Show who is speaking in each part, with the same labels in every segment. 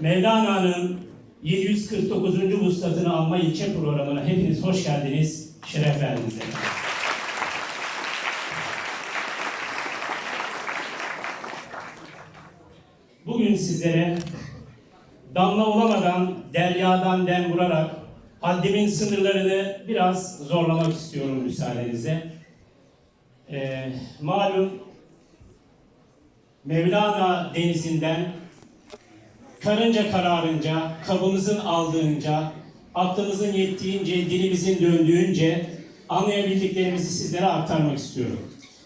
Speaker 1: Mevlana'nın 749. vuslatını alma ilçe programına hepiniz hoş geldiniz, şeref verdiniz. Bugün sizlere damla olamadan deryadan dem vurarak haddimin sınırlarını biraz zorlamak istiyorum müsaadenizle. Ee, malum Mevlana denizinden karınca kararınca, kabımızın aldığınca, aklımızın yettiğince, dilimizin döndüğünce anlayabildiklerimizi sizlere aktarmak istiyorum.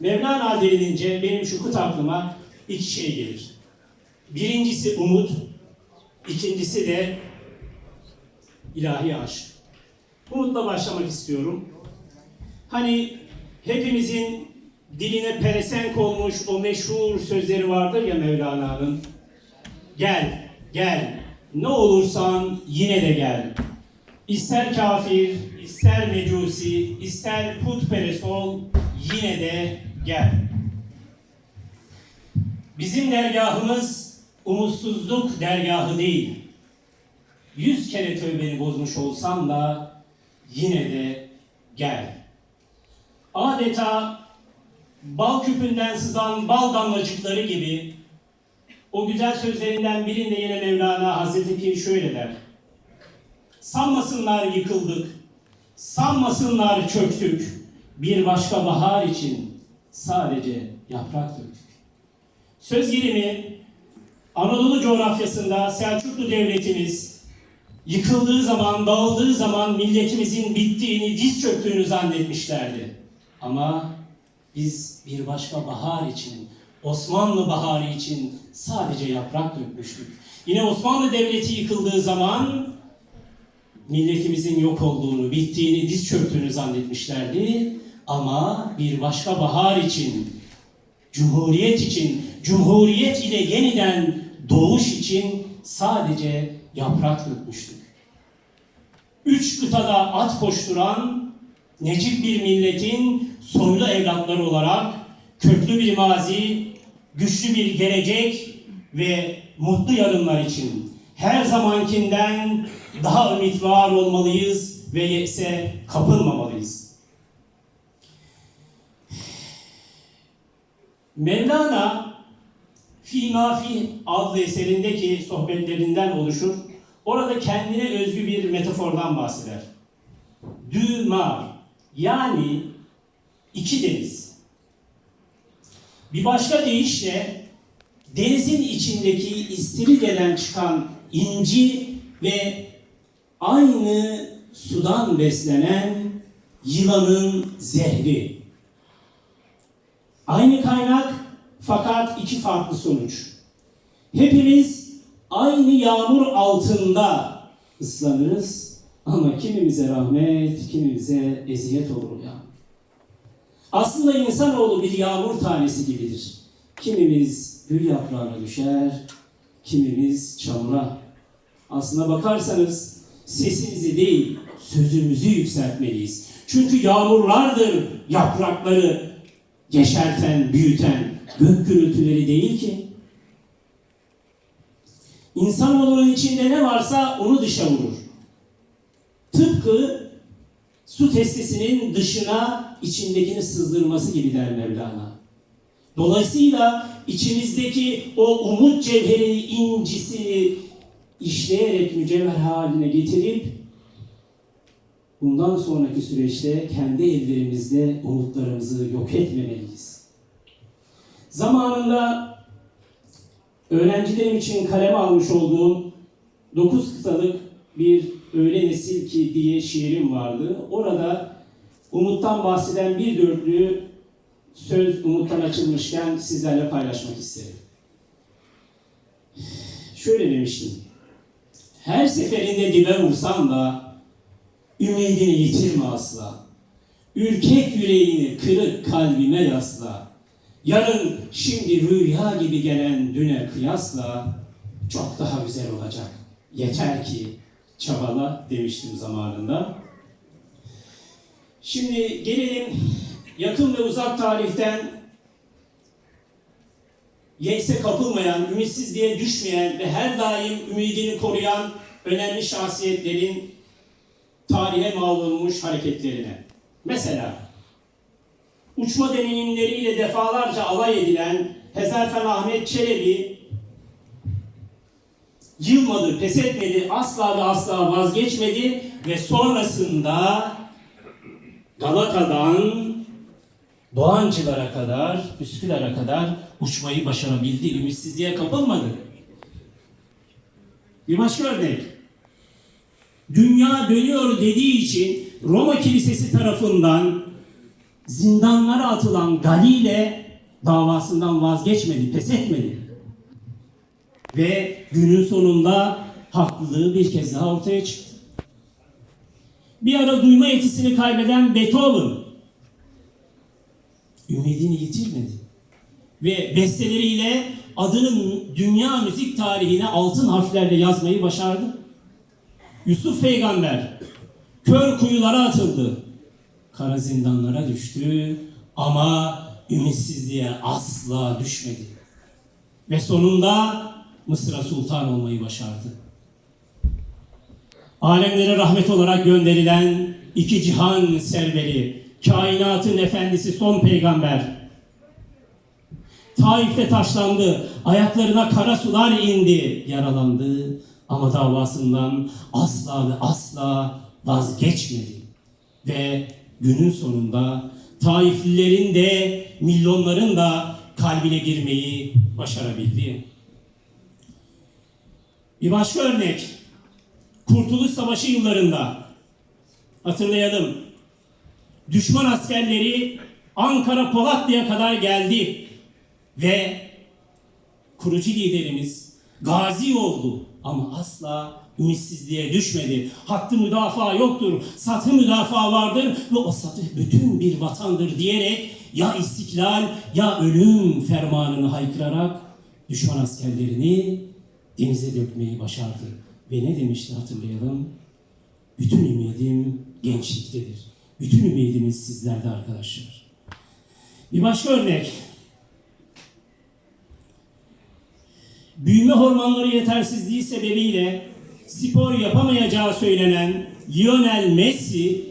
Speaker 1: Mevlana denilince benim şu aklıma iki şey gelir. Birincisi umut, ikincisi de ilahi aşk. Umutla başlamak istiyorum. Hani hepimizin diline pelesenk olmuş o meşhur sözleri vardır ya Mevlana'nın. Gel, gel, ne olursan yine de gel. İster kafir, ister mecusi, ister putperest ol, yine de gel. Bizim dergahımız umutsuzluk dergahı değil. Yüz kere tövbeni bozmuş olsam da yine de gel. Adeta bal küpünden sızan bal damlacıkları gibi o güzel sözlerinden birinde yine Mevlana Hazreti Pir şöyle der. Sanmasınlar yıkıldık, sanmasınlar çöktük, bir başka bahar için sadece yaprak döktük. Söz gelimi Anadolu coğrafyasında Selçuklu Devletimiz yıkıldığı zaman, dağıldığı zaman milletimizin bittiğini, diz çöktüğünü zannetmişlerdi. Ama biz bir başka bahar için, Osmanlı baharı için sadece yaprak dökmüştük. Yine Osmanlı Devleti yıkıldığı zaman milletimizin yok olduğunu, bittiğini, diz çöktüğünü zannetmişlerdi. Ama bir başka bahar için, Cumhuriyet için, Cumhuriyet ile yeniden doğuş için sadece yaprak dökmüştük. Üç kıtada at koşturan necip bir milletin soylu evlatları olarak köklü bir mazi, güçlü bir gelecek ve mutlu yarınlar için her zamankinden daha ümit var olmalıyız ve yekse kapılmamalıyız. Mevlana Fi Mafi adlı eserindeki sohbetlerinden oluşur. Orada kendine özgü bir metafordan bahseder. Du mar yani iki deniz. Bir başka deyişle denizin içindeki istiridyen çıkan inci ve aynı sudan beslenen yılanın zehri. Aynı kaynak fakat iki farklı sonuç. Hepimiz aynı yağmur altında ıslanırız ama kimimize rahmet, kimimize eziyet olur ya. Aslında insanoğlu bir yağmur tanesi gibidir. Kimimiz gül yaprağına düşer, kimimiz çamura. Aslına bakarsanız sesimizi değil, sözümüzü yükseltmeliyiz. Çünkü yağmurlardır yaprakları yeşerten, büyüten, gök gürültüleri değil ki. İnsanoğlunun içinde ne varsa onu dışa vurur. Tıpkı su testisinin dışına içindekini sızdırması gibi der Mevlana. Dolayısıyla içimizdeki o umut cevherini, incisini işleyerek mücevher haline getirip bundan sonraki süreçte kendi ellerimizde umutlarımızı yok etmemeliyiz. Zamanında öğrencilerim için kaleme almış olduğum 9 kıtalık bir Öyle Nesil Ki diye şiirim vardı. Orada umuttan bahseden bir dörtlüğü söz umuttan açılmışken sizlerle paylaşmak isterim. Şöyle demiştim. Her seferinde dibe vursam da ümidini yitirme asla. Ürkek yüreğini kırık kalbime yasla. Yarın şimdi rüya gibi gelen düne kıyasla çok daha güzel olacak. Yeter ki çabala demiştim zamanında. Şimdi gelelim yakın ve uzak tarihten yeyse kapılmayan, ümitsizliğe düşmeyen ve her daim ümidini koruyan önemli şahsiyetlerin tarihe mal olmuş hareketlerine. Mesela uçma deneyimleriyle defalarca alay edilen Hezarfen Ahmet Çelebi yılmadı, pes etmedi, asla ve asla vazgeçmedi ve sonrasında Galata'dan Doğancılara kadar, Üsküdar'a kadar uçmayı başarabildi, ümitsizliğe kapılmadı. Bir başka örnek. Dünya dönüyor dediği için Roma Kilisesi tarafından zindanlara atılan Galile davasından vazgeçmedi, pes etmedi. Ve günün sonunda haklılığı bir kez daha ortaya çıktı. Bir ara duyma yetisini kaybeden Beethoven ümidini yitirmedi. Ve besteleriyle adını dünya müzik tarihine altın harflerle yazmayı başardı. Yusuf peygamber kör kuyulara atıldı. Kara zindanlara düştü ama ümitsizliğe asla düşmedi. Ve sonunda Mısır'a sultan olmayı başardı. Alemlere rahmet olarak gönderilen iki cihan serveri, kainatın efendisi son peygamber. Taif'te taşlandı, ayaklarına kara sular indi, yaralandı ama davasından asla ve asla vazgeçmedi. Ve günün sonunda Taiflilerin de milyonların da kalbine girmeyi başarabildi. Bir başka örnek. Kurtuluş Savaşı yıllarında hatırlayalım. Düşman askerleri Ankara Polatlı'ya kadar geldi ve kurucu liderimiz gazi oldu ama asla ümitsizliğe düşmedi. Hattı müdafaa yoktur, satı müdafaa vardır ve o satı bütün bir vatandır diyerek ya istiklal ya ölüm fermanını haykırarak düşman askerlerini denize dökmeyi başardı. Ve ne demişti hatırlayalım? Bütün ümidim gençliktedir. Bütün ümidimiz sizlerde arkadaşlar. Bir başka örnek. Büyüme hormonları yetersizliği sebebiyle spor yapamayacağı söylenen Lionel Messi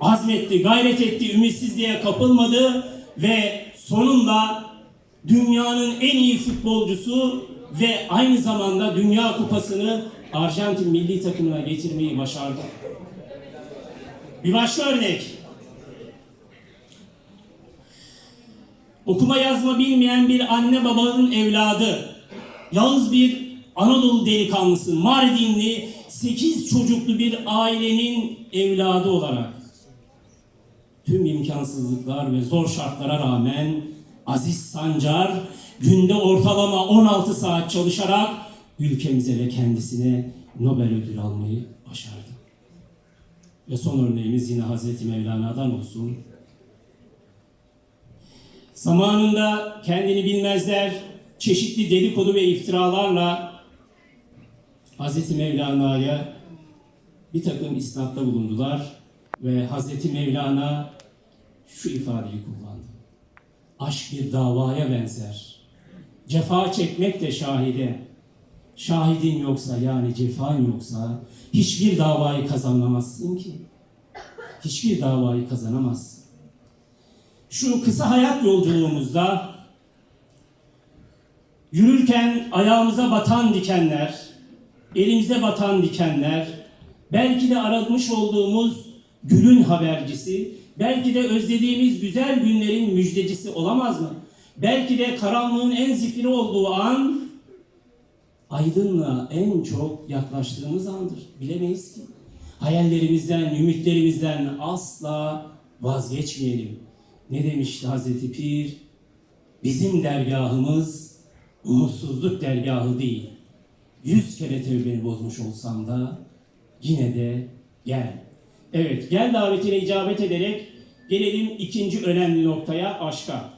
Speaker 1: azmetti, gayret etti, ümitsizliğe kapılmadı ve sonunda dünyanın en iyi futbolcusu ve aynı zamanda Dünya Kupası'nı Arjantin milli takımına getirmeyi başardı. Bir başka örnek. Okuma yazma bilmeyen bir anne babanın evladı. Yalnız bir Anadolu delikanlısı, Mardinli, 8 çocuklu bir ailenin evladı olarak tüm imkansızlıklar ve zor şartlara rağmen Aziz Sancar günde ortalama 16 saat çalışarak ülkemize ve kendisine Nobel ödülü almayı başardı. Ve son örneğimiz yine Hazreti Mevlana'dan olsun. Zamanında kendini bilmezler, çeşitli dedikodu ve iftiralarla Hazreti Mevlana'ya bir takım isnatta bulundular ve Hazreti Mevlana şu ifadeyi kullandı. Aşk bir davaya benzer. Cefa çekmek de şahide. Şahidin yoksa yani cefan yoksa hiçbir davayı kazanamazsın ki. Hiçbir davayı kazanamazsın. Şu kısa hayat yolculuğumuzda yürürken ayağımıza batan dikenler, elimize batan dikenler, belki de aramış olduğumuz gülün habercisi, belki de özlediğimiz güzel günlerin müjdecisi olamaz mı? Belki de karanlığın en zifiri olduğu an aydınlığa en çok yaklaştığımız andır. Bilemeyiz ki. Hayallerimizden, ümitlerimizden asla vazgeçmeyelim. Ne demişti Hazreti Pir? Bizim dergahımız umutsuzluk dergahı değil. Yüz kere tevbeni bozmuş olsam da yine de gel. Evet, gel davetine icabet ederek gelelim ikinci önemli noktaya, aşka.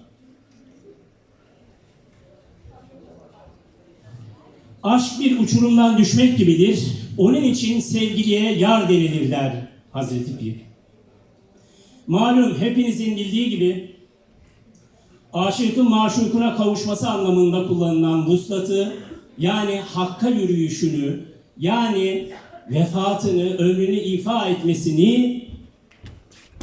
Speaker 1: Aşk bir uçurumdan düşmek gibidir. Onun için sevgiliye yar denilir der Hazreti Pir. Malum hepinizin bildiği gibi aşıkın maşukuna kavuşması anlamında kullanılan vuslatı yani hakka yürüyüşünü yani vefatını, ömrünü ifa etmesini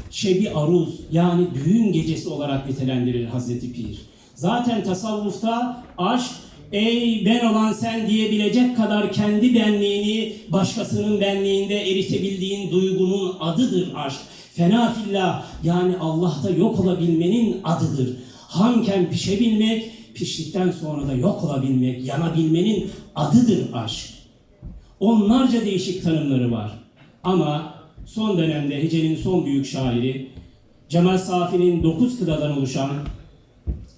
Speaker 1: şebi aruz yani düğün gecesi olarak nitelendirir Hazreti Pir. Zaten tasavvufta aşk ey ben olan sen diyebilecek kadar kendi benliğini başkasının benliğinde eritebildiğin duygunun adıdır aşk. Fena fillah yani Allah'ta yok olabilmenin adıdır. Hamken pişebilmek, piştikten sonra da yok olabilmek, yanabilmenin adıdır aşk. Onlarca değişik tanımları var. Ama son dönemde Hece'nin son büyük şairi Cemal Safi'nin dokuz kıtadan oluşan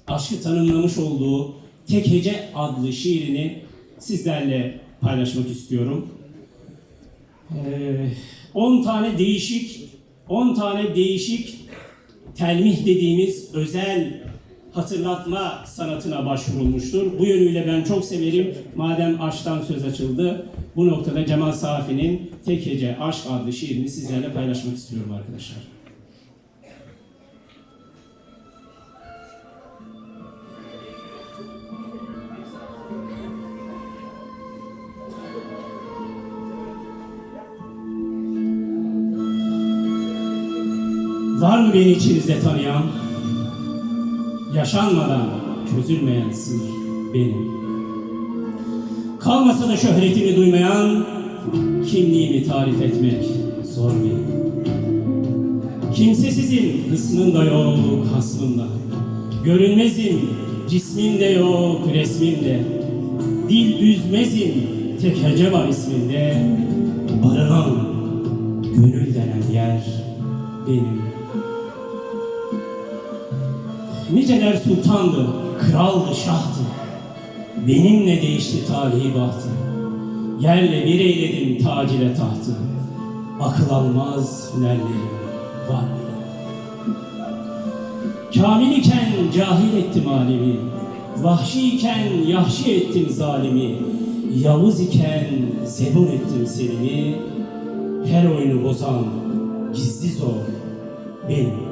Speaker 1: aşkı tanımlamış olduğu Tek Hece adlı şiirini sizlerle paylaşmak istiyorum. 10 tane değişik 10 tane değişik telmih dediğimiz özel hatırlatma sanatına başvurulmuştur. Bu yönüyle ben çok severim. Madem aşktan söz açıldı, bu noktada Cemal Safi'nin Tek Hece Aşk adlı şiirini sizlerle paylaşmak istiyorum arkadaşlar. Beni içinizde tanıyan? Yaşanmadan çözülmeyen sır benim. Kalmasa da şöhretimi duymayan, kimliğimi tarif etmek zor benim. Kimsesizim kısmında yok hasmında. Görünmezim cisminde yok resmimde. Dil üzmezim tek hece isminde. Barınan gönül denen yer benim. Niceler sultandı, kraldı, şahtı. Benimle değişti tarihi bahtı. Yerle bir eyledim tac ile tahtı. Akıl almaz hünerlerim var benim. Kamil iken cahil ettim alemi. Vahşi iken yahşi ettim zalimi. Yavuz iken zebun ettim selimi. Her oyunu bozan gizli zor benim.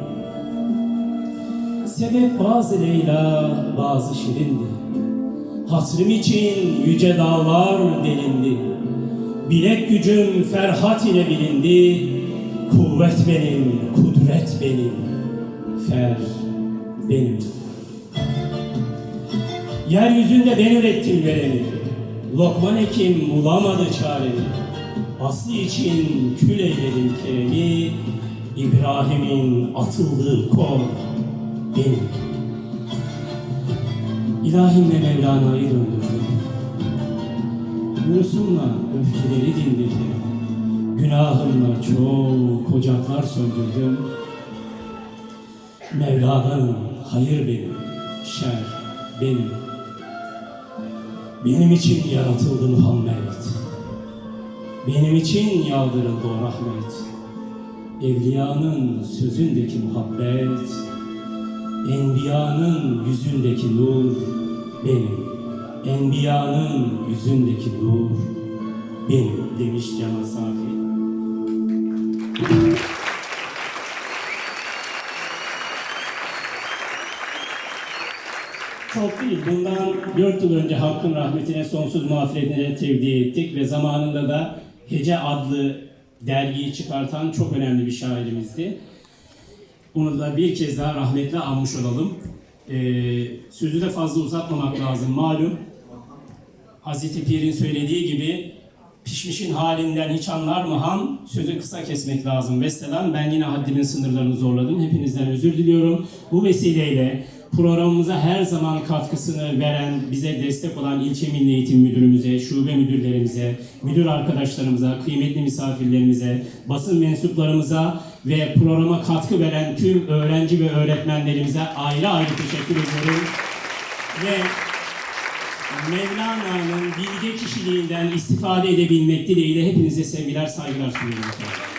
Speaker 1: Sebep bazı Leyla, bazı Şirindi. Hasrım için yüce dağlar delindi. Bilek gücüm ferhat ile bilindi. Kuvvet benim, kudret benim. Fer benim. Yeryüzünde ben ürettim vereni. Lokman Hekim bulamadı çaremi. Aslı için kül eyledim keremi. İbrahim'in atıldığı kol benim. İlahimle Mevlana'yı döndürdüm. Yunus'umla öfkeleri dindirdim. Günahımla çok ocaklar söndürdüm. Mevlana'nın hayır benim, şer benim. Benim için yaratıldı Muhammed. Benim için yağdırıldı o rahmet. Evliyanın sözündeki muhabbet, Enbiyanın yüzündeki nur benim. Enbiyanın yüzündeki nur benim demiş Cemal Safi. Çok değil. Bundan 4 yıl önce Hakk'ın rahmetine sonsuz mağfiretine tevdi ettik ve zamanında da Hece adlı dergiyi çıkartan çok önemli bir şairimizdi. Bunu da bir kez daha rahmetle anmış olalım. Ee, sözü de fazla uzatmamak lazım. Malum Hazreti Pir'in söylediği gibi pişmişin halinden hiç anlar mı ham? Sözü kısa kesmek lazım. Vesselam ben yine haddimin sınırlarını zorladım. Hepinizden özür diliyorum. Bu vesileyle programımıza her zaman katkısını veren, bize destek olan ilçe milli eğitim müdürümüze, şube müdürlerimize, müdür arkadaşlarımıza, kıymetli misafirlerimize, basın mensuplarımıza ve programa katkı veren tüm öğrenci ve öğretmenlerimize ayrı ayrı teşekkür ediyorum. Ve Mevlana'nın bilge kişiliğinden istifade edebilmek dileğiyle hepinize sevgiler, saygılar sunuyorum.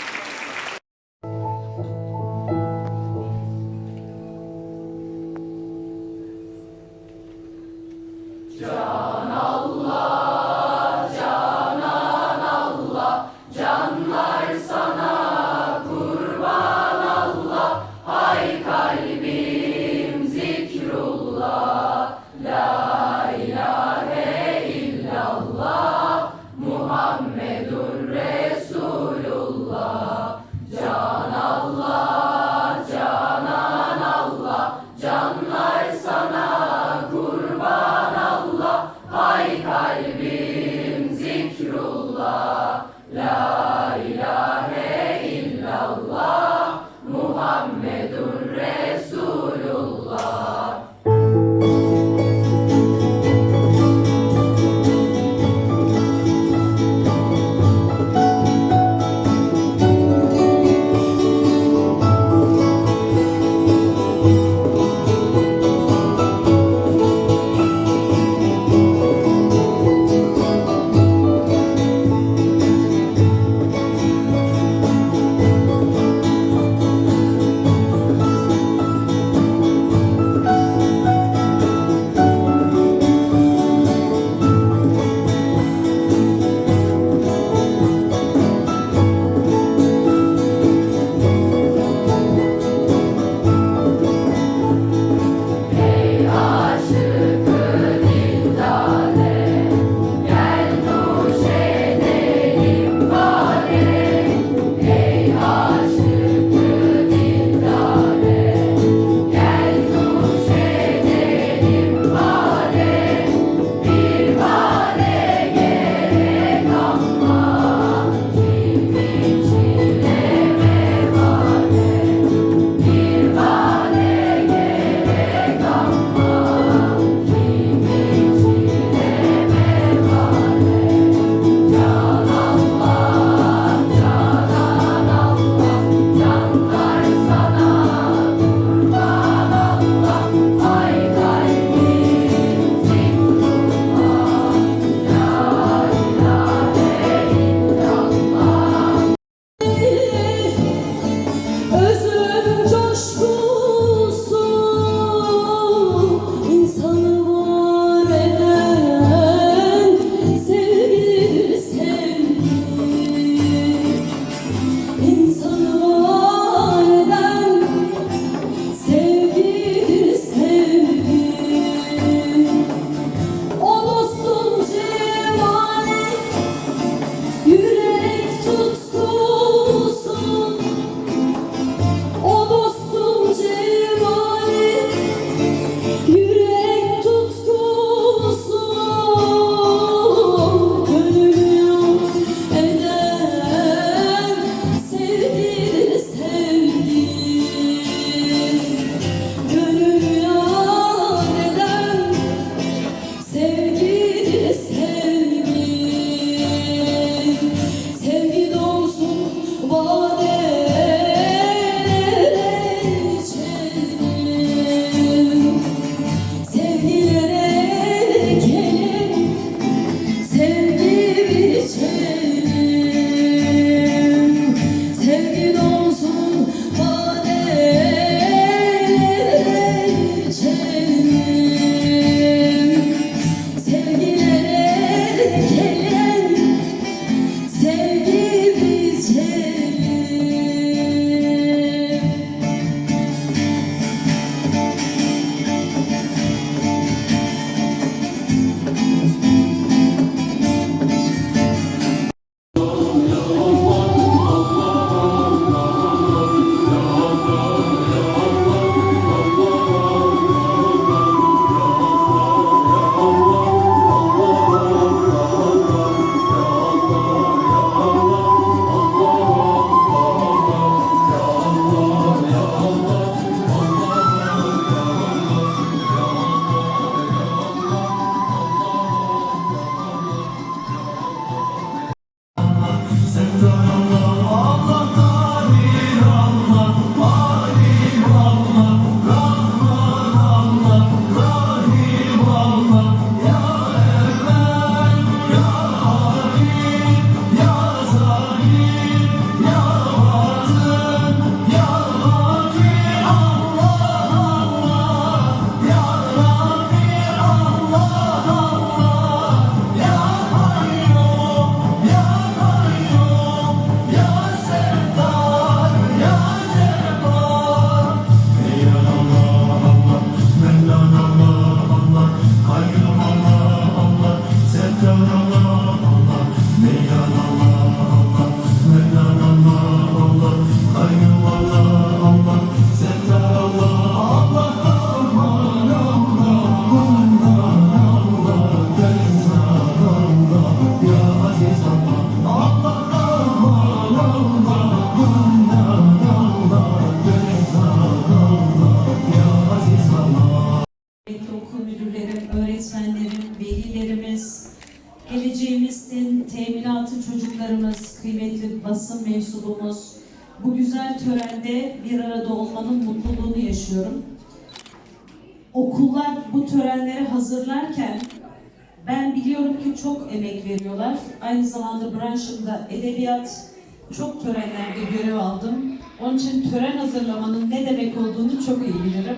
Speaker 2: Çok emek veriyorlar. Aynı zamanda branşımda edebiyat çok törenlerde görev aldım. Onun için tören hazırlamanın ne demek olduğunu çok iyi bilirim.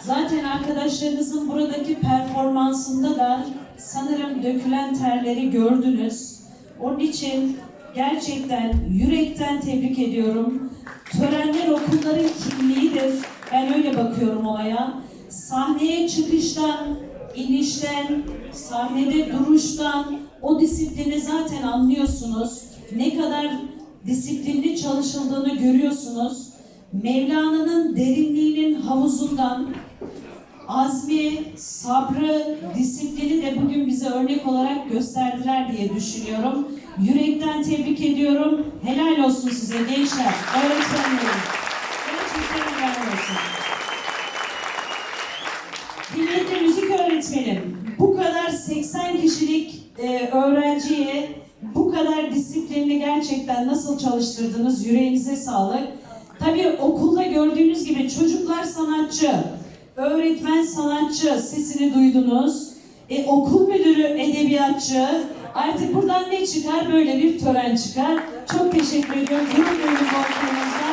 Speaker 2: Zaten arkadaşlarınızın buradaki performansında da sanırım dökülen terleri gördünüz. Onun için gerçekten yürekten tebrik ediyorum. Törenler okulların kimliğidir. Ben öyle bakıyorum olaya. Sahneye çıkıştan, inişten, sahnede duruştan o disiplini zaten anlıyorsunuz. Ne kadar disiplinli çalışıldığını görüyorsunuz. Mevlana'nın derinliğinin havuzundan azmi, sabrı, disiplini de bugün bize örnek olarak gösterdiler diye düşünüyorum. Yürekten tebrik ediyorum. Helal olsun size gençler, öğretmenlerim. Gerçekten helal olsun. Müzik öğretmenim, bu kadar 80 kişilik e, öğrenciye bu kadar disiplinli gerçekten nasıl çalıştırdınız? Yüreğinize sağlık. Tabii okulda gördüğünüz gibi çocuklar sanatçı, öğretmen sanatçı sesini duydunuz. E, okul müdürü edebiyatçı. Artık buradan ne çıkar? Böyle bir tören çıkar. Çok teşekkür ediyorum. Gurur duyuyorum bu okulumuzda.